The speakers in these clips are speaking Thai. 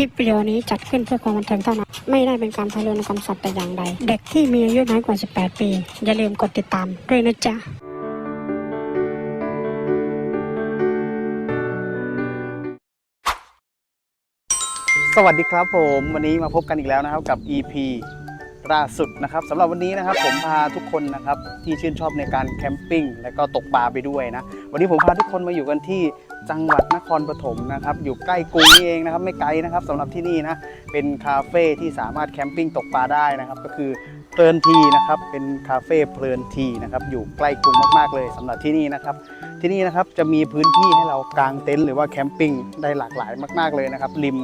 ลิปวิดีโอนี้จัดขึ้นเพื่อความบันเทิงเท่านั้น ไม่ได้เป็นการทารุณกรรมสัตว์แต่อย่างใด เด็กที่มีอายุน้อยกว่า 18 ปี อย่าลืมกดติดตามด้วยนะจ๊ะสวัสดีครับผมวันนี้มาพบกันอีกแล้วนะครับกับ EP ล่าสุดนะครับสำหรับวันนี้นะครับผมพาทุกคนนะครับที่ชื่นชอบในการแคมปิ้งและก็ตกปลาไปด้วยนะวันนี้ผมพาทุกคนมาอยู่กันที่ จังหวัดนครปฐมนะครับ อยู่ใกล้กรุงนี่เองนะครับ ไม่ไกลนะครับสำหรับที่นี่นะ เป็นคาเฟ่ที่สามารถแคมปิ้งตกปลาได้นะครับ ก็คือเพลินทีนะครับ เป็นคาเฟ่เพลินทีนะครับ อยู่ใกล้กรุงมากๆเลยสำหรับที่นี่นะครับ ที่นี่นะครับจะมีพื้นที่ให้เรากางเต็นท์หรือว่าแคมปิ้งได้หลากหลายมาก ๆเลยนะครับริม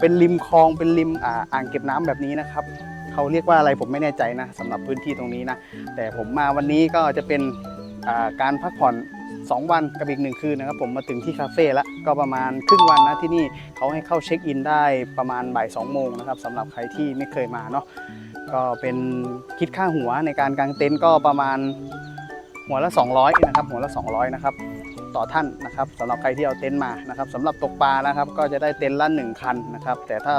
เป็นริมคลองเป็นริมอ่างเก็บน้ำแบบนี้นะครับเขาเรียกว่าอะไรผมไม่แน่ใจนะสำหรับพื้นที่ตรงนี้นะแต่ผมมาวันนี้ก็จะเป็นการพักผ่อน 2 วันกับอีกหนึ่งคืนนะครับผมมาถึงที่คาเฟ่แล้วก็ประมาณครึ่งวันนะที่นี่เขาให้เข้าเช็คอินได้ประมาณบ่าย2โมงนะครับสำหรับใครที่ไม่เคยมาเนาะก็เป็นคิดค่าหัวในการกางเต็นท์ก็ประมาณหัวละ 200นะครับหัวละ 200นะครับต่อท่านนะครับสำหรับใครที่เอาเต็นท์มานะครับสำหรับตกปลานะครับก็จะได้เต็นท์ละ1คันนะครับแต่ถ้า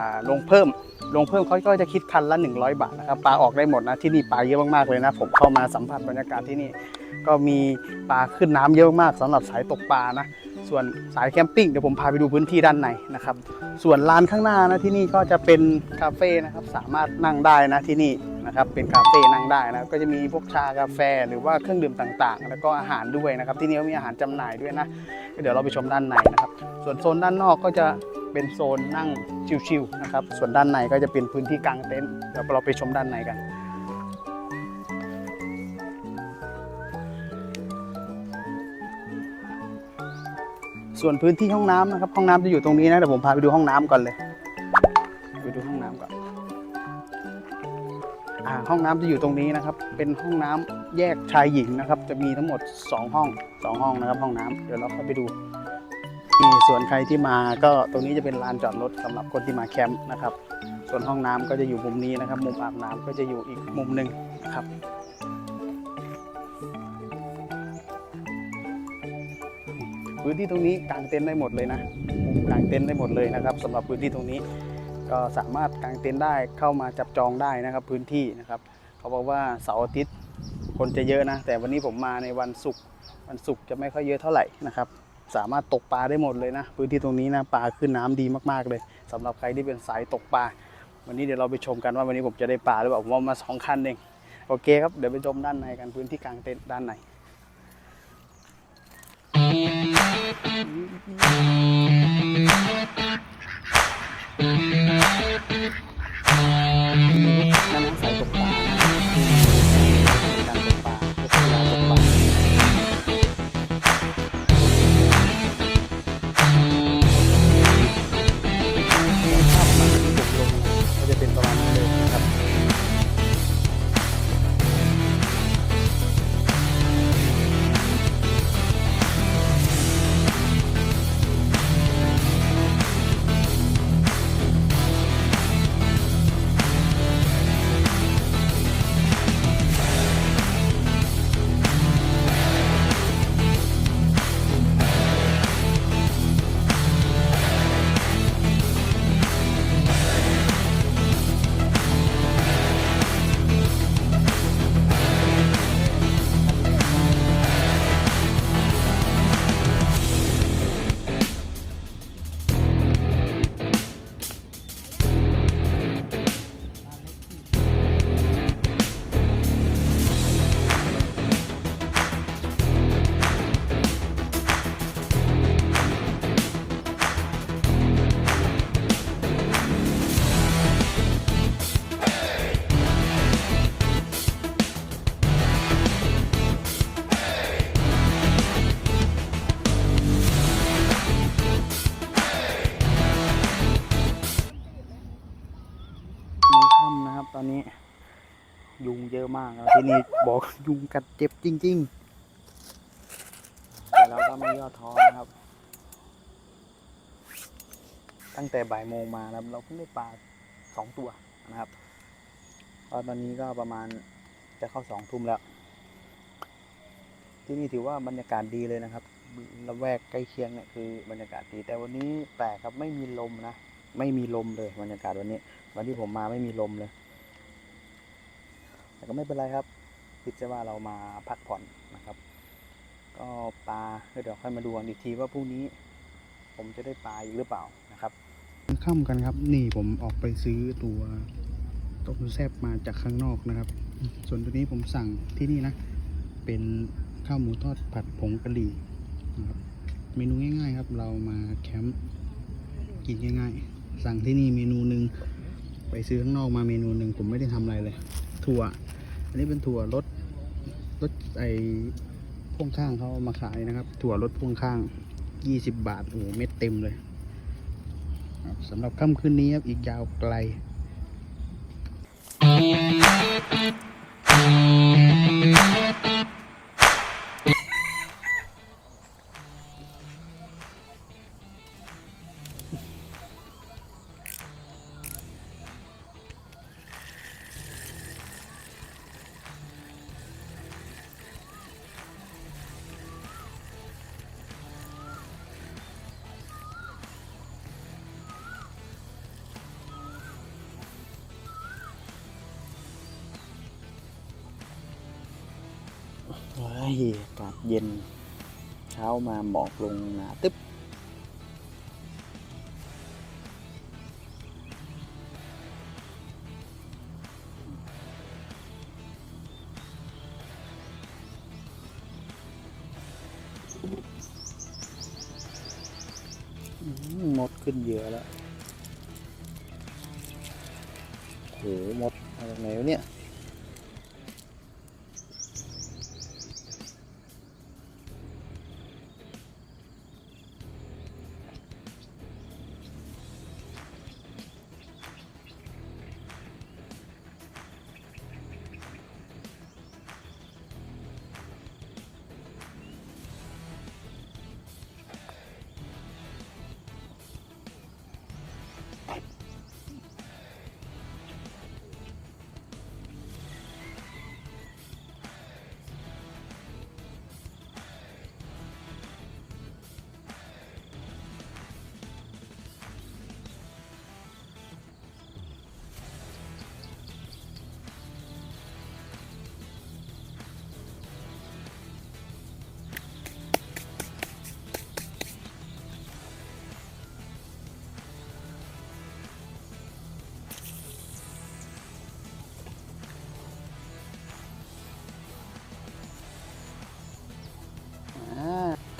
าลงเพิ่มลงเพิ่มเขาก็จะคิดคันละ 100 บาทนะครับปลาออกได้หมดนะที่นี่ปลาเยอะมากๆเลยนะผมเข้ามาสัมผัสบรรยากาศที่นี่ ก็มีปลาขึ้นน้ำเยอะมากสำหรับสายตกปลานะ ส่วนสายแคมปิ้งเดี๋ยวผมพาไปดูพื้นที่ด้านในนะครับ ส่วนลานข้างหน้านะที่นี่ก็จะเป็นคาเฟ่นะครับสามารถนั่งได้นะที่นี่นะครับเป็นคาเฟ่นั่งได้นะก็จะมีพวกชากาแฟหรือว่าเครื่องดื่มต่างๆ แล้วก็อาหารด้วยนะครับ ที่นี่ก็มีอาหารจำหน่ายด้วยนะเดี๋ยวเราไปชมด้านในนะครับ ส่วนโซนด้านนอกก็จะเป็นโซนนั่งชิลๆนะครับส่วนด้านในก็จะเป็นพื้นที่กางเต็นท์เดี๋ยวเราไปชมด้านในกัน ส่วนพื้นที่ห้องน้ำนะครับ ห้องน้ำจะอยู่ตรงนี้นะเดี๋ยวผมพาไปดูห้องน้ำก่อนเลยไปดูห้องน้ำก่อนอ่าห้องน้ำจะอยู่ตรงนี้นะครับ เป็นห้องน้ำแยกชายหญิงนะครับ จะมีทั้งหมด 2 ห้อง 2 ห้องนะครับ ห้องน้ำเดี๋ยวเราเข้าไปดูนี่ส่วนใครที่มาก็ตรงนี้จะเป็นลานจอดรถสำหรับคนที่มาแคมป์นะครับ ส่วนห้องน้ำก็จะอยู่มุมนี้นะครับ มุมอาบน้ำก็จะอยู่อีกมุมหนึ่งนะครับ พื้นที่ตรงนี้กางเต็นท์ได้หมดเลยนะมุมกางเต็นท์ได้หมดเลยนะครับสำหรับพื้นที่ตรงนี้ ก็สามารถกางเต็นท์ได้เข้ามาจับจองได้นะครับพื้นที่นะครับ เขาบอกว่าเสาร์อาทิตย์คนจะเยอะนะ แต่วันนี้ผมมาในวันศุกร์วันศุกร์จะไม่ค่อยเยอะเท่าไหร่นะครับสามารถตกปลาได้หมดเลยนะ พื้นที่ตรงนี้นะปลาขึ้นน้ำดีมากๆเลยสำหรับใครที่เป็นสายตกปลา วันนี้เดี๋ยวเราไปชมกันว่าวันนี้ผมจะได้ปลาหรือเปล่าผมเอามาสองคันเองโอเคครับเดี๋ยวไปชมด้านในกันพื้นที่กางเต็นท์ด้านใน นั่น อะมากครับที่นี่บอกยุงกัดเจ็บจริง ๆ แต่เราก็ไม่ย่อท้อนะครับ ตั้งแต่บ่ายโมงมาครับ เราเพิ่งได้ปลาสองตัวนะครับก็ตอนนี้ก็ประมาณจะเข้าสองทุ่มแล้ว ที่นี่ถือว่าบรรยากาศดีเลยนะครับละแวกใกล้เคียงเนี่ยคือบรรยากาศดี แต่วันนี้แปลกครับไม่มีลมนะ ไม่มีลมเลยบรรยากาศวันนี้ วันที่ผมมาไม่มีลมเลย แต่ก็ไม่เป็นไรครับ คิดซะว่าเรามาพักผ่อนนะครับ ก็ปลาเดี๋ยวค่อยมาดูกันอีกทีว่าพรุ่งนี้ ผมจะได้ปลาอีกหรือเปล่านะครับค่ำกันครับ นี่ผมออกไปซื้อตัวต้มแซบมาจากข้างนอกนะครับ ส่วนตัวนี้ผมสั่งที่นี่นะ เป็นข้าวหมูทอดผัดผงกะหรี่นะครับ เมนูง่ายๆครับ เรามาแคมป์กินง่ายๆ สั่งที่นี่เมนูหนึ่งไปซื้อข้างนอกมาเมนูหนึ่งผมไม่ได้ทำอะไรเลย ถั่ว อันนี้เป็นถั่วรสรสไอพ่วงข้างเขามาขายนะครับ ถั่วรสพ่วงข้าง20บาทโอ้เม็ดเต็มเลยสำหรับค่ำคืนนี้ครับอีกยาวไกล เฮ้ยอากาศเย็นเช้ามาห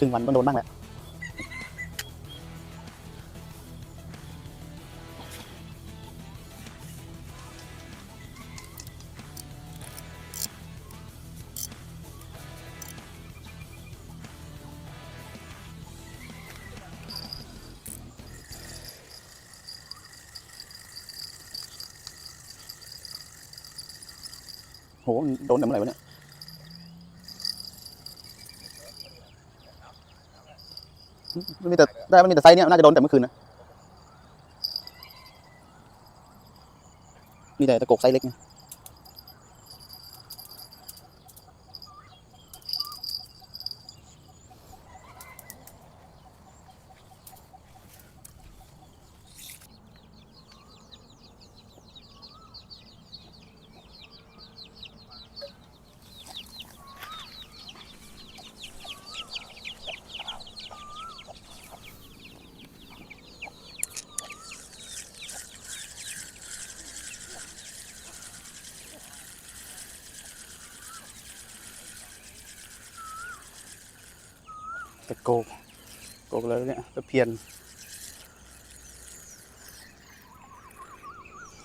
รึ่งวันต้องโดนบ้างแหละโห โดนแต่เมื่อไหร่วะเนี่ย มันมีแต่ได้มันมีแต่ไซส์เนี้ยน่าจะโดนแต่เมื่อคืนนะมีแต่ตะกกไซส์เล็กไง ตะโกกโกกเลยเนี่ยตะเพียน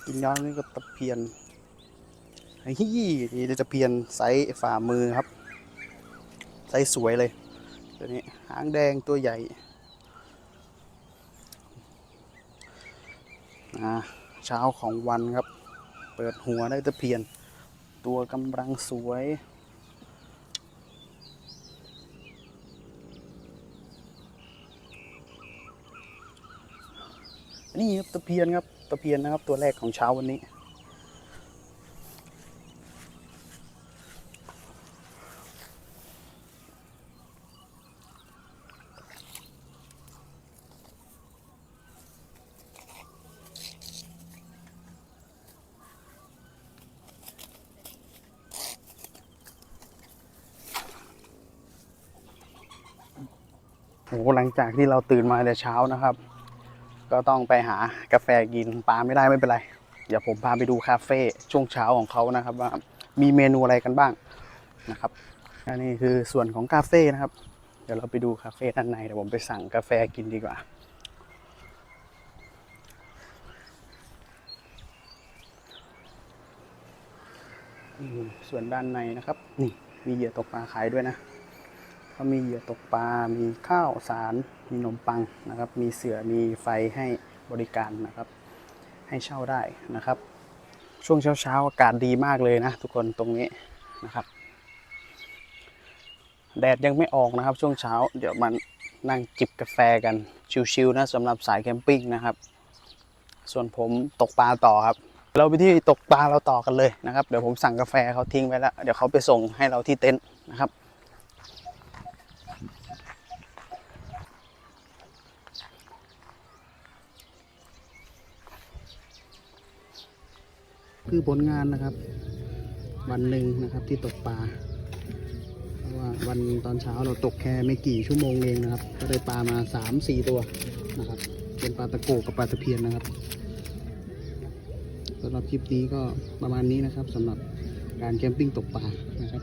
กินย้อนนี่ก็ตะเพียนไอ้ยี่นี่ตะเพียนไซส์ฝ่ามือครับ ไซส์สวยเลยตัวนี้หางแดงตัวใหญ่อาเช้าของวันครับ เปิดหัวได้ตะเพียน ตัวกำลังสวย นี่ครับตะเพียนครับตะเพียนนะครับตัวแรกของเช้าวันนี้ โอ้หลังจากที่เราตื่นมาแต่เช้านะครับ ก็ต้องไปหากาแฟกินปลาไม่ได้ไม่เป็นไร เดี๋ยวผมพาไปดูคาเฟ่ช่วงเช้าของเขานะครับ ว่ามีเมนูอะไรกันบ้างนะครับอันนี้คือส่วนของคาเฟ่นะครับ เดี๋ยวเราไปดูคาเฟ่ด้านในเดี๋ยวผมไปสั่งกาแฟกินดีกว่าส่วนด้านในนะครับ นี่มีเหยื่อตกปลาขายด้วยนะ เขามีเหยื่อตกปลา มีข้าวสาร มีนมปังนะครับ มีเสือ มีไฟให้บริการนะครับ ให้เช่าได้นะครับ ช่วงเช้าๆอากาศดีมากเลยนะ ทุกคนตรงนี้นะครับ แดดยังไม่ออกนะครับ ช่วงเช้า เดี๋ยวมันนั่งจิบกาแฟกันชิวๆนะสำหรับสายแคมปิ้งนะครับ ส่วนผมตกปลาต่อครับ เราไปที่ตกปลาเราต่อกันเลยนะครับ เดี๋ยวผมสั่งกาแฟเขาทิ้งไว้แล้ว เดี๋ยวเขาไปส่งให้เราที่เต็นท์นะครับ คือผลงานนะครับ วันหนึ่งนะครับที่ตกปลาเพราะว่าวันตอนเช้าเราตกแค่ไม่กี่ชั่วโมงเองนะครับ ก็ได้ปลามาสามสี่ตัวนะครับ เป็นปลาตะโกกับปลาตะเพียนนะครับสำหรับคลิปนี้ก็ประมาณนี้นะครับสำหรับการแคมปิ้งตกปลานะครับ